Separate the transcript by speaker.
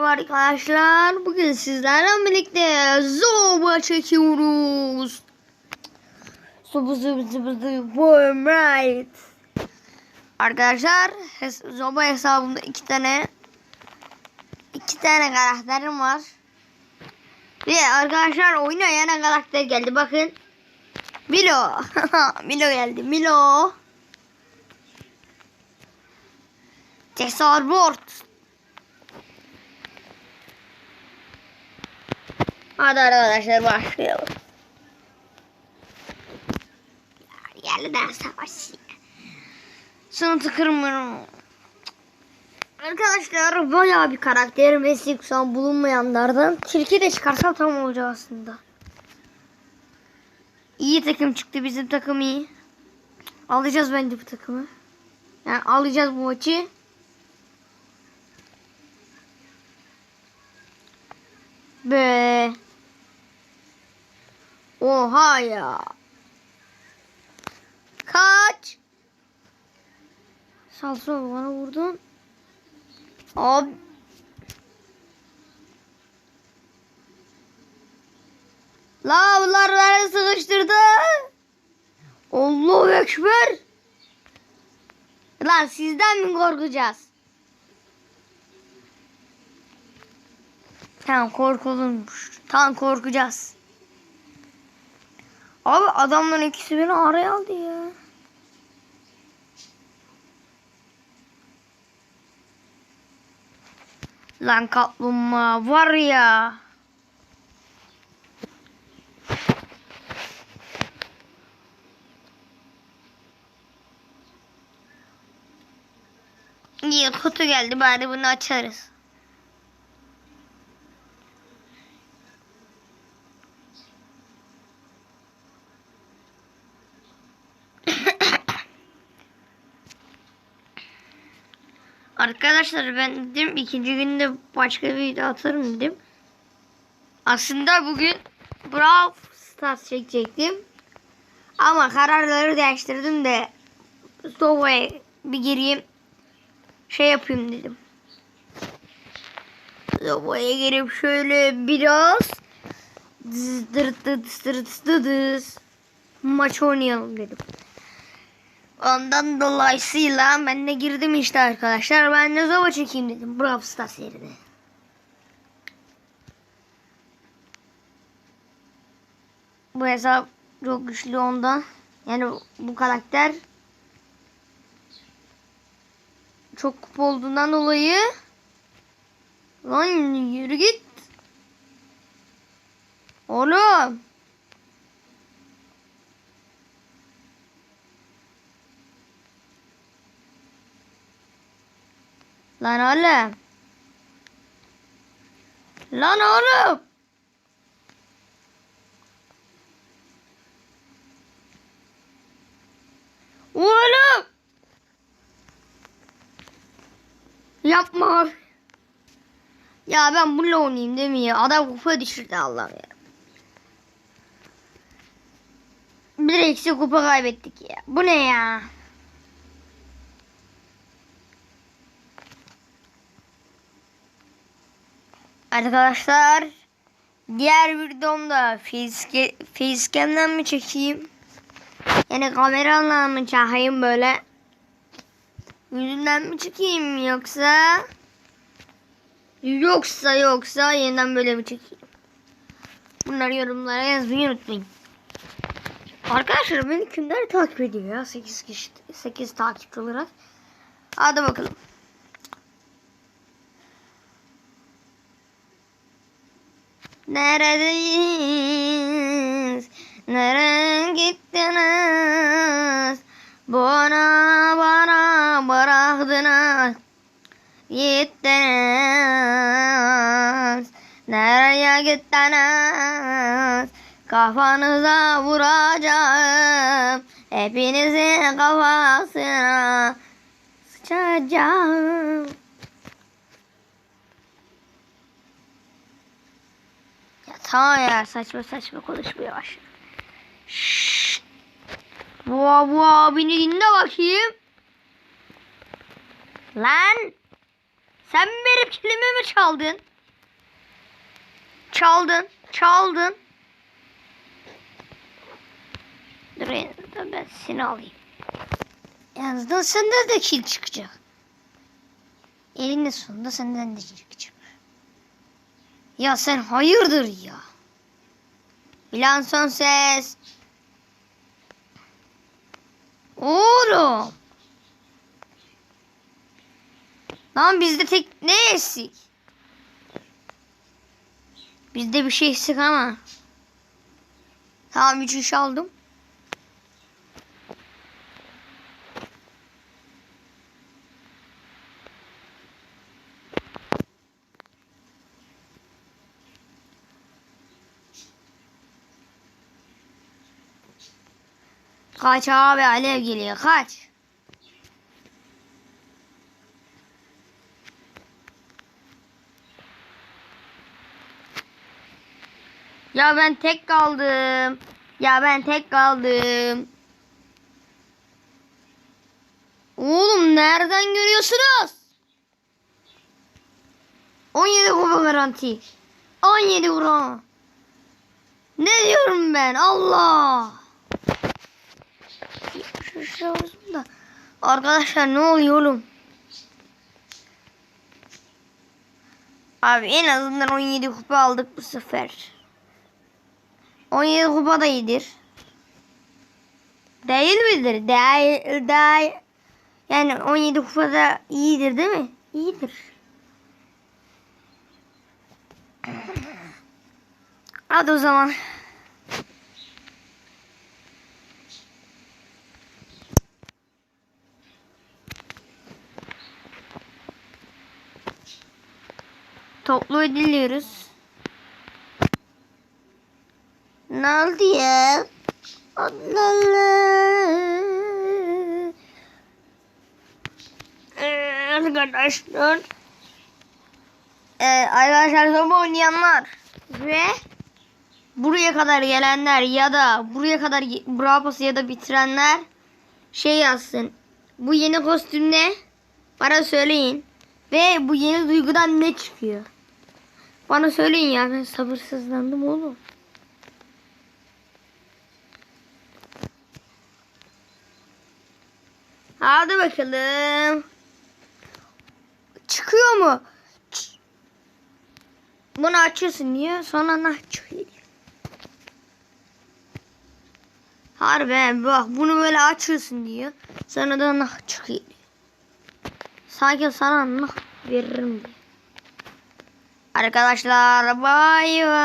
Speaker 1: Merhaba arkadaşlar. Bugün sizlerle birlikte zoba çekiyoruz. Zoba zoba zoba zoba right. Arkadaşlar hes- zoba hesabımda iki tane iki tane karakterim var. Ve arkadaşlar oyuna yeni karakter geldi bakın. Milo. Milo geldi. Milo. Tesorbort. Hadi arkadaşlar başlayalım. Yerli ders savaşı. Sınıfı kırmıyorum. Arkadaşlar bayağı bir karakterim ve şu an bulunmayanlardan. Tilki de çıkarsam tam olacak aslında. İyi takım çıktı bizim takım iyi. Alacağız bence bu takımı. Yani alacağız bu maçı. Be. Oha ya. Kaç. Salsa bana vurdun. Abi. La bunlar beni sıkıştırdı. Allahu Ekber. Lan sizden mi korkacağız? Tamam korkulmuş. Tamam korkacağız. Abi adamların ikisi beni araya aldı ya. Lan kaplumbağa var ya. İyi kutu geldi bari bunu açarız. Arkadaşlar ben dedim ikinci günde başka bir video atarım dedim. Aslında bugün Brawl Stars çekecektim. Ama kararları değiştirdim de Stova'ya bir gireyim. Şey yapayım dedim. Stova'ya girip şöyle biraz maç oynayalım dedim. Ondan dolayısıyla ben de girdim işte arkadaşlar. Ben de zava çekeyim dedim. Brawl Stars yerine. Bu hesap çok güçlü ondan. Yani bu karakter çok kupa olduğundan dolayı Lan yürü git. Oğlum. Lan oğlum. Lan oğlum. Oğlum. Yapma abi. Ya ben bununla oynayayım değil mi ya? Adam kupa düşürdü Allah'ım ya. Bir eksi kupa kaybettik ya. Bu ne ya? Arkadaşlar diğer videomda facecam, facecam'den mi çekeyim? Yani kameranla mı çekeyim böyle? Yüzünden mi çekeyim yoksa? Yoksa yoksa yeniden böyle mi çekeyim? Bunları yorumlara yazmayı unutmayın. Arkadaşlar beni kimler takip ediyor ya? 8 kişi 8 takipçi olarak. Hadi bakalım. Neredeyiz? Nereye gittiniz? Bana bana bıraktınız. Gittiniz. Nereye gittiniz? Kafanıza vuracağım. Hepinizin kafasına sıçacağım. Tamam ya saçma saçma konuşmaya başladım. Şşşt. Bu, bu abini dinle bakayım. Lan. Sen benim kelimemi çaldın. Çaldın. Çaldın. Dur azından ben seni alayım. En azından senden de kil çıkacak. Elinde sonunda senden de çıkacak. Ya sen hayırdır ya. Bilan son ses. Oğlum. Lan bizde tek ne eksik? Bizde bir şey eksik ama. Tamam üç iş aldım. Kaç abi alev geliyor kaç. Ya ben tek kaldım. Ya ben tek kaldım. Oğlum nereden görüyorsunuz? 17 kupa garanti. 17 kupa. Ne diyorum ben? Allah. Şu şey olsun da. Arkadaşlar ne oluyor oğlum? Abi en azından 17 kupa aldık bu sefer. 17 kupa da iyidir. Değil midir? Değil, değil. Yani 17 kupa da iyidir değil mi? İyidir. Hadi o zaman. Toplu ödülüyoruz. Ne oldu ya? Allah Allah. Arkadaşlar. Ee, arkadaşlar top oynayanlar ve buraya kadar gelenler ya da buraya kadar Bravo'su ya da bitirenler şey yazsın. Bu yeni kostüm ne? Bana söyleyin. Ve bu yeni duygudan ne çıkıyor? Bana söyleyin ya ben sabırsızlandım oğlum. Hadi bakalım. Çıkıyor mu? Ç- Bunu açıyorsun diyor. Sonra nah çıkıyor. Harbi bak bunu böyle açıyorsun diyor. Sonra da nah çıkıyor. Sanki sana nah veririm diye. Arkadaşlar bay bay.